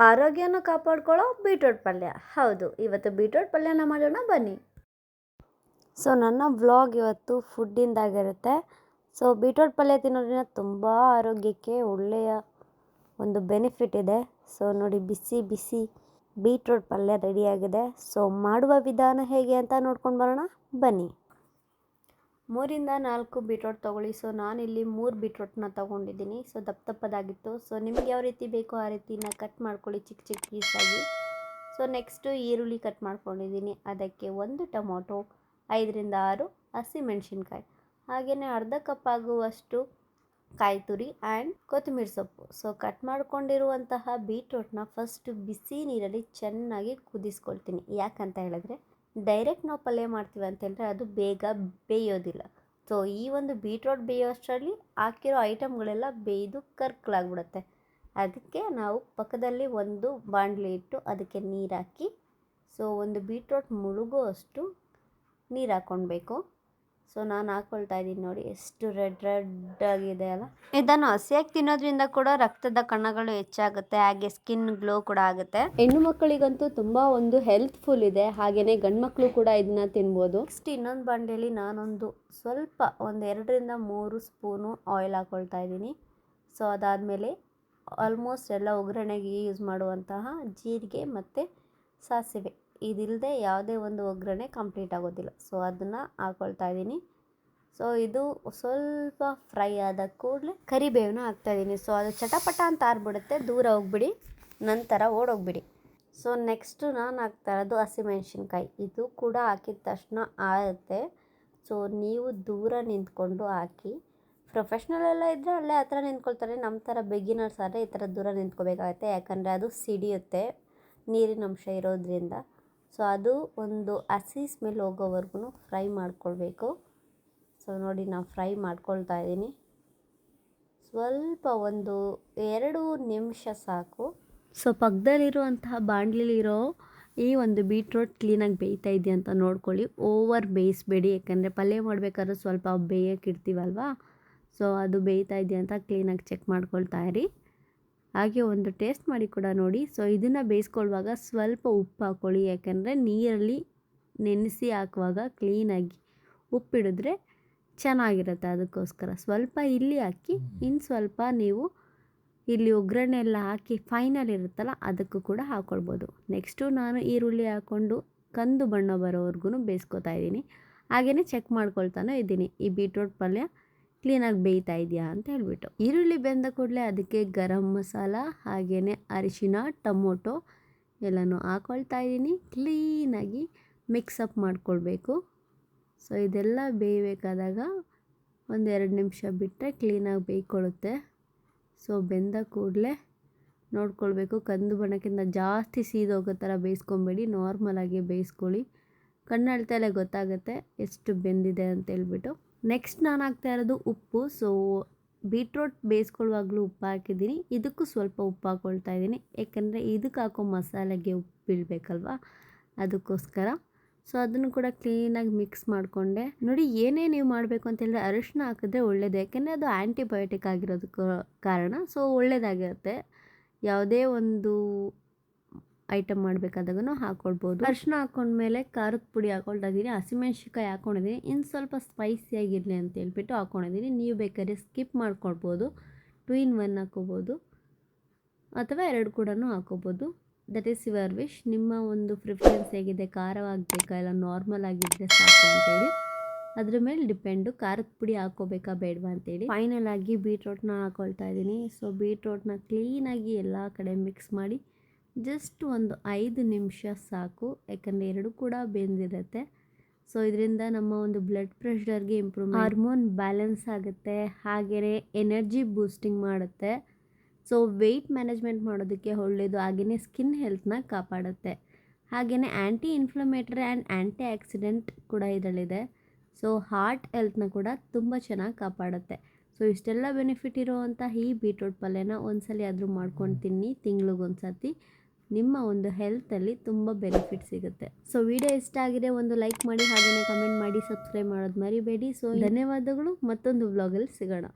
ಆರೋಗ್ಯನ ಕಾಪಾಡ್ಕೊಳ್ಳೋ ಬೀಟ್ರೋಟ್ ಪಲ್ಯ. ಹೌದು, ಇವತ್ತು ಬೀಟ್ರೋಟ್ ಪಲ್ಯನ ಮಾಡೋಣ, ಬನ್ನಿ. ಸೊ, ನನ್ನ ವ್ಲಾಗ್ ಇವತ್ತು ಫುಡ್ಡಿಂದಾಗಿರುತ್ತೆ. ಸೊ, ಬೀಟ್ರೋಟ್ ಪಲ್ಯ ತಿನ್ನೋದ್ರಿಂದ ತುಂಬ ಆರೋಗ್ಯಕ್ಕೆ ಒಳ್ಳೆಯ ಒಂದು ಬೆನಿಫಿಟ್ ಇದೆ. ಸೊ, ನೋಡಿ, ಬಿಸಿ ಬಿಸಿ ಬೀಟ್ರೋಟ್ ಪಲ್ಯ ರೆಡಿಯಾಗಿದೆ. ಸೊ, ಮಾಡುವ ವಿಧಾನ ಹೇಗೆ ಅಂತ ನೋಡ್ಕೊಂಡು ಬರೋಣ. ಬನ್ನಿ. ಮೂರಿಂದ ನಾಲ್ಕು ಬೀಟ್ರೋಟ್ ತೊಗೊಳ್ಳಿ. ಸೊ, ನಾನಿಲ್ಲಿ ಮೂರು ಬೀಟ್ರೋಟ್ನ ತೊಗೊಂಡಿದ್ದೀನಿ. ಸೊ, ದಪ್ಪ ದಪ್ಪದಾಗಿತ್ತು. ಸೊ, ನಿಮ್ಗೆ ಯಾವ ರೀತಿ ಬೇಕೋ ಆ ರೀತಿನ ಕಟ್ ಮಾಡ್ಕೊಳ್ಳಿ ಚಿಕ್ಕ ಚಿಕ್ಕ ಪೀಸಾಗಿ. ಸೊ, ನೆಕ್ಸ್ಟು ಈರುಳ್ಳಿ ಕಟ್ ಮಾಡ್ಕೊಂಡಿದ್ದೀನಿ. ಅದಕ್ಕೆ ಒಂದು ಟೊಮೊಟೊ, ಐದರಿಂದ ಆರು ಹಸಿಮೆಣ್ಸಿನ್ಕಾಯಿ ಹಾಗೆಯೇ ಅರ್ಧ ಕಪ್ ಆಗುವಷ್ಟು ಕಾಯಿ ತುರಿ ಆ್ಯಂಡ್ ಕೊತ್ತಂಬರಿ ಸೊಪ್ಪು. ಸೊ, ಕಟ್ ಮಾಡ್ಕೊಂಡಿರುವಂತಹ ಬೀಟ್ರೋಟ್ನ ಫಸ್ಟು ಬಿಸಿ ನೀರಲ್ಲಿ ಚೆನ್ನಾಗಿ ಕುದಿಸ್ಕೊಳ್ತೀನಿ. ಯಾಕಂತ ಹೇಳಿದ್ರೆ ಡೈರೆಕ್ಟ್ ನಾವು ಪಲ್ಯ ಮಾಡ್ತೀವಿ ಅಂತಂದರೆ ಅದು ಬೇಗ ಬೇಯೋದಿಲ್ಲ. ಸೊ ಈ ಒಂದು ಬೀಟ್ರೋಟ್ ಬೇಯೋ ಅಷ್ಟರಲ್ಲಿ ಹಾಕಿರೋ ಐಟಮ್ಗಳೆಲ್ಲ ಬೇಯ್ದು ಕರ್ಕಲಾಗ್ಬಿಡುತ್ತೆ. ಅದಕ್ಕೆ ನಾವು ಪಕ್ಕದಲ್ಲಿ ಒಂದು ಬಾಣಲಿ ಇಟ್ಟು ಅದಕ್ಕೆ ನೀರು ಹಾಕಿ ಸೊ ಒಂದು ಬೀಟ್ರೋಟ್ ಮುಳುಗೋ ಅಷ್ಟು ನೀರು ಹಾಕ್ಕೊಳ್ಬೇಕು ಸೊ ನಾನು ಹಾಕ್ಕೊಳ್ತಾ ಇದ್ದೀನಿ ನೋಡಿ. ಎಷ್ಟು ರೆಡ್ ರೆಡ್ ಆಗಿದೆ ಅಲ್ಲ? ಇದನ್ನು ಹಸಿಯಾಗಿ ತಿನ್ನೋದ್ರಿಂದ ಕೂಡ ರಕ್ತದ ಕಣಗಳು ಹೆಚ್ಚಾಗುತ್ತೆ. ಹಾಗೆ ಸ್ಕಿನ್ ಗ್ಲೋ ಕೂಡ ಆಗುತ್ತೆ. ಹೆಣ್ಣು ಮಕ್ಕಳಿಗಂತೂ ತುಂಬಾ ಒಂದು ಹೆಲ್ತ್ಫುಲ್ ಇದೆ. ಹಾಗೇನೆ ಗಂಡು ಮಕ್ಕಳು ಕೂಡ ಇದನ್ನ ತಿನ್ಬೋದು. ನೆಕ್ಸ್ಟ್ ಇನ್ನೊಂದು ಬಂಡೆಯಲ್ಲಿ ನಾನೊಂದು ಸ್ವಲ್ಪ ಒಂದು ಎರಡರಿಂದ ಮೂರು ಸ್ಪೂನು ಆಯಿಲ್ ಹಾಕ್ಕೊಳ್ತಾ ಇದ್ದೀನಿ. ಸೊ ಅದಾದಮೇಲೆ ಆಲ್ಮೋಸ್ಟ್ ಎಲ್ಲ ಒಗ್ಗರಣೆಗೆ ಯೂಸ್ ಮಾಡುವಂತಹ ಜೀರಿಗೆ ಮತ್ತು ಸಾಸಿವೆ. ಇದಿಲ್ಲದೆ ಯಾವುದೇ ಒಂದು ಒಗ್ಗರಣೆ ಕಂಪ್ಲೀಟ್ ಆಗೋದಿಲ್ಲ. ಸೊ, ಅದನ್ನು ಹಾಕ್ಕೊಳ್ತಾ ಇದ್ದೀನಿ. ಸೊ, ಇದು ಸ್ವಲ್ಪ ಫ್ರೈ ಆದ ಕೂಡಲೇ ಕರಿಬೇವನ್ನ ಹಾಕ್ತಾಯಿದ್ದೀನಿ ಸೊ, ಅದು ಚಟಪಟ ಅಂತ ಆರ್ಬಿಡುತ್ತೆ ದೂರ ಹೋಗ್ಬಿಡಿ, ನಂತರ ಓಡೋಗ್ಬಿಡಿ. ಸೊ, ನೆಕ್ಸ್ಟು ನಾನು ಹಾಕ್ತಾ ಇರೋದು ಹಸಿಮೆಣ್ಸಿನ್ಕಾಯಿ. ಇದು ಕೂಡ ಹಾಕಿದ ತಕ್ಷಣ ಆಗುತ್ತೆ. ಸೊ, ನೀವು ದೂರ ನಿಂತ್ಕೊಂಡು ಹಾಕಿ, ಪ್ರೊಫೆಷ್ನಲ್ ಎಲ್ಲ ಇದ್ದರೆ ಅಲ್ಲೇ ಹತ್ರ ನಿಂತ್ಕೊಳ್ತಾರೆ. ನಮ್ಮ ಥರ ಬಿಗಿನರ್ಸ್ ಆದರೆ ಈ ಥರ ದೂರ ನಿಂತ್ಕೋಬೇಕಾಗತ್ತೆ. ಯಾಕಂದರೆ ಅದು ಸಿಡಿಯುತ್ತೆ, ನೀರಿನ ಅಂಶ ಇರೋದ್ರಿಂದ. ಸೊ ಅದು ಒಂದು ಹಸಿ ಸ್ಮೆಲ್ ಹೋಗೋವರೆಗೂ ಫ್ರೈ ಮಾಡ್ಕೊಳ್ಬೇಕು. ಸೊ ನೋಡಿ ನಾನು ಫ್ರೈ ಮಾಡ್ಕೊಳ್ತಾ ಇದ್ದೀನಿ. ಸ್ವಲ್ಪ ಒಂದು ಎರಡು ನಿಮಿಷ ಸಾಕು. ಸೊ ಪಕ್ಕದಲ್ಲಿರುವಂತಹ ಬಾಣಲಿಲಿರೋ ಈ ಒಂದು ಬೀಟ್ರೋಟ್ ಕ್ಲೀನಾಗಿ ಬೇಯ್ತಾ ಇದೆಯಾ ಅಂತ ನೋಡ್ಕೊಳ್ಳಿ. ಓವರ್ ಬೇಯಿಸ್ಬೇಡಿ, ಯಾಕಂದರೆ ಪಲ್ಯ ಮಾಡಬೇಕಾದ್ರೆ ಸ್ವಲ್ಪ ಬೇಯಕ್ಕೆ ಇಡ್ತೀವಲ್ವಾ? ಸೊ ಅದು ಬೇಯ್ತಾ ಇದೆಯಾ ಅಂತ ಕ್ಲೀನಾಗಿ ಚೆಕ್ ಮಾಡ್ಕೊಳ್ತಾ ಇರಿ. ಹಾಗೆ ಒಂದು ಟೇಸ್ಟ್ ಮಾಡಿ ಕೂಡ ನೋಡಿ. ಸೊ ಇದನ್ನು ಬೇಯಿಸ್ಕೊಳ್ಳುವಾಗ ಸ್ವಲ್ಪ ಉಪ್ಪು ಹಾಕ್ಕೊಳ್ಳಿ. ಯಾಕೆಂದರೆ ನೀರಲ್ಲಿ ನೆನೆಸಿ ಹಾಕುವಾಗ ಕ್ಲೀನಾಗಿ ಉಪ್ಪಿಡಿದ್ರೆ ಚೆನ್ನಾಗಿರುತ್ತೆ ಅದಕ್ಕೋಸ್ಕರ. ಸ್ವಲ್ಪ ಇಲ್ಲಿ ಹಾಕಿ, ಇನ್ನು ಸ್ವಲ್ಪ ನೀವು ಇಲ್ಲಿ ಒಗ್ಗರಣೆ ಎಲ್ಲ ಹಾಕಿ ಫೈನಲ್ ಇರುತ್ತಲ್ಲ ಅದಕ್ಕೂ ಕೂಡ ಹಾಕ್ಕೊಳ್ಬೋದು ನೆಕ್ಸ್ಟು ನಾನು ಈರುಳ್ಳಿ ಹಾಕ್ಕೊಂಡು ಕಂದು ಬಣ್ಣ ಬರೋವರೆಗೂ ಬೇಯಿಸ್ಕೊತಾ ಇದ್ದೀನಿ. ಹಾಗೆಯೇ ಚೆಕ್ ಮಾಡ್ಕೊಳ್ತಾನೂ ಇದ್ದೀನಿ. ಈ ಬೀಟ್ರೋಟ್ ಪಲ್ಯ ಕ್ಲೀನಾಗಿ ಬೇಯ್ತಾ ಇದೆಯಾ ಅಂತ ಹೇಳಿಬಿಟ್ಟು. ಈರುಳ್ಳಿ ಬೆಂದ ಕೂಡಲೇ ಅದಕ್ಕೆ ಗರಂ ಮಸಾಲ ಹಾಗೇ ಅರಿಶಿನ ಟೊಮೊಟೊ ಎಲ್ಲನೂ ಹಾಕ್ಕೊಳ್ತಾ ಇದ್ದೀನಿ ಕ್ಲೀನಾಗಿ ಮಿಕ್ಸಪ್ ಮಾಡ್ಕೊಳ್ಬೇಕು. ಸೊ, ಇದೆಲ್ಲ ಬೇಯಬೇಕಾದಾಗ ಒಂದೆರಡು ನಿಮಿಷ ಬಿಟ್ಟರೆ ಕ್ಲೀನಾಗಿ ಬೇಯ್ಕೊಳ್ಳುತ್ತೆ. ಸೊ, ಬೆಂದ ಕೂಡಲೇ ನೋಡ್ಕೊಳ್ಬೇಕು. ಕಂದು ಬಣ್ಣಕ್ಕಿಂತ ಜಾಸ್ತಿ ಸೀದೋಗೋ ಥರ ಬೇಯಿಸ್ಕೊಬೇಡಿ. ನಾರ್ಮಲಾಗಿ ಬೇಯಿಸ್ಕೊಳ್ಳಿ. ಕಣ್ಣಳ್ತಲೇ ಗೊತ್ತಾಗುತ್ತೆ ಎಷ್ಟು ಬೆಂದಿದೆ ಅಂತೇಳ್ಬಿಟ್ಟು ನೆಕ್ಸ್ಟ್ ನಾನು ಹಾಕ್ತಾ ಇರೋದು ಉಪ್ಪು. ಸೊ ಬೀಟ್ರೋಟ್ ಬೇಯಿಸ್ಕೊಳ್ಳುವಾಗಲೂ ಉಪ್ಪು ಹಾಕಿದ್ದೀನಿ. ಇದಕ್ಕೂ ಸ್ವಲ್ಪ ಉಪ್ಪು ಹಾಕ್ಕೊಳ್ತಾ ಇದ್ದೀನಿ. ಯಾಕಂದರೆ ಇದಕ್ಕೆ ಹಾಕೋ ಮಸಾಲೆಗೆ ಉಪ್ಪು ಬೀಳಬೇಕಲ್ವ ಅದಕ್ಕೋಸ್ಕರ. ಸೊ ಅದನ್ನು ಕೂಡ ಕ್ಲೀನಾಗಿ ಮಿಕ್ಸ್ ಮಾಡಿಕೊಂಡೆ. ನೋಡಿ, ಏನೇ ನೀವು ಮಾಡಬೇಕು ಅಂತ ಹೇಳಿದ್ರೆ ಅರಿಶಿನ ಹಾಕಿದ್ರೆ ಒಳ್ಳೇದು. ಯಾಕೆಂದರೆ ಅದು ಆ್ಯಂಟಿಬಯೋಟಿಕ್ ಆಗಿರೋದಕ್ಕೆ ಕಾರಣ. ಸೊ ಒಳ್ಳೆಯದಾಗಿರುತ್ತೆ ಯಾವುದೇ ಒಂದು ಐಟಮ್ ಮಾಡಬೇಕಾದಾಗೂ ಹಾಕ್ಕೊಳ್ಬೋದು ಹಾಕೊಂಡ ಹಾಕ್ಕೊಂಡ್ಮೇಲೆ ಖಾರದ ಪುಡಿ ಹಾಕ್ಕೊಳ್ತಾ ಇದ್ದೀನಿ ಹಸಿಮೆಣ್ಸಿನ್ಕಾಯಿ ಹಾಕ್ಕೊಂಡಿದ್ದೀನಿ ಇನ್ನು ಸ್ವಲ್ಪ ಸ್ಪೈಸಿಯಾಗಿರಲಿ ಅಂತ ಹೇಳ್ಬಿಟ್ಟು ಹಾಕೊಂಡಿದ್ದೀನಿ. ನೀವು ಬೇಕಾದ್ರೆ ಸ್ಕಿಪ್ ಮಾಡ್ಕೊಳ್ಬೋದು. ಟು ಇನ್ ಒನ್ ಹಾಕ್ಕೋಬೋದು ಅಥವಾ ಎರಡು ಕೂಡ ಹಾಕ್ಕೋಬೋದು ದಟ್ ಈಸ್ ಯುವರ್ ವಿಶ್ ನಿಮ್ಮ ಒಂದು ಪ್ರಿಫರೆನ್ಸ್ ಹೇಗಿದೆ? ಖಾರವಾಗಬೇಕಾ? ಇಲ್ಲ ನಾರ್ಮಲ್ ಆಗಿದ್ದರೆ ಸಾಕು ಅಂತೇಳಿ. ಅದ್ರ ಮೇಲೆ ಡಿಪೆಂಡು ಖಾರದ ಪುಡಿ ಹಾಕೋಬೇಕಾ ಬೇಡವಾ ಅಂತೇಳಿ. ಫೈನಲ್ ಆಗಿ ಬೀಟ್ರೋಟ್ನ ಹಾಕ್ಕೊಳ್ತಾ ಇದ್ದೀನಿ ಸೊ ಬೀಟ್ರೋಟ್ನ ಕ್ಲೀನಾಗಿ ಎಲ್ಲ ಕಡೆ ಮಿಕ್ಸ್ ಮಾಡಿ ಜಸ್ಟ್ ಒಂದು ಐದು ನಿಮಿಷ ಸಾಕು, ಯಾಕಂದರೆ ಎರಡು ಕೂಡ ಬೆಂದಿರುತ್ತೆ. ಸೊ ಇದರಿಂದ ನಮ್ಮ ಒಂದು ಬ್ಲಡ್ ಪ್ರೆಷರ್ಗೆ ಇಂಪ್ರೂವ್ ಹಾರ್ಮೋನ್ ಬ್ಯಾಲೆನ್ಸ್ ಆಗುತ್ತೆ ಹಾಗೆಯೇ ಎನರ್ಜಿ ಬೂಸ್ಟಿಂಗ್ ಮಾಡುತ್ತೆ. ಸೊ ವೆಯ್ಟ್ ಮ್ಯಾನೇಜ್ಮೆಂಟ್ ಮಾಡೋದಕ್ಕೆ ಒಳ್ಳೆಯದು ಹಾಗೆಯೇ ಸ್ಕಿನ್ ಹೆಲ್ತ್ನ ಕಾಪಾಡುತ್ತೆ. ಹಾಗೆಯೇ anti inflammatory and anti oxidant ಕೂಡ ಇದರಲ್ಲಿದೆ. ಸೊ ಹಾರ್ಟ್ ಹೆಲ್ತ್ನ ಕೂಡ ತುಂಬ ಚೆನ್ನಾಗಿ ಕಾಪಾಡುತ್ತೆ. ಸೊ ಇಷ್ಟೆಲ್ಲ ಬೆನಿಫಿಟ್ ಇರೋವಂಥ ಈ ಬೀಟ್ರೋಟ್ ಪಲ್ಯನ ಒಂದ್ಸಲಿ ಆದರೂ ಮಾಡ್ಕೊಂಡು ತಿನ್ನಿ ತಿಂಗ್ಳಿಗೊಂದು ಸರ್ತಿ ನಿಮ್ಮ ಒಂದು ಹೆಲ್ತಲ್ಲಿ ತುಂಬ ಬೆನಿಫಿಟ್ ಸಿಗುತ್ತೆ. ಸೊ ವಿಡಿಯೋ ಇಷ್ಟ ಆಗಿದೆ ಒಂದು ಲೈಕ್ ಮಾಡಿ ಹಾಗೆಯೇ ಕಮೆಂಟ್ ಮಾಡಿ ಸಬ್ಸ್ಕ್ರೈಬ್ ಮಾಡೋದು ಮರಿಬೇಡಿ. ಸೊ ಧನ್ಯವಾದಗಳು. ಮತ್ತೊಂದು ವ್ಲಾಗಲ್ಲಿ ಸಿಗೋಣ.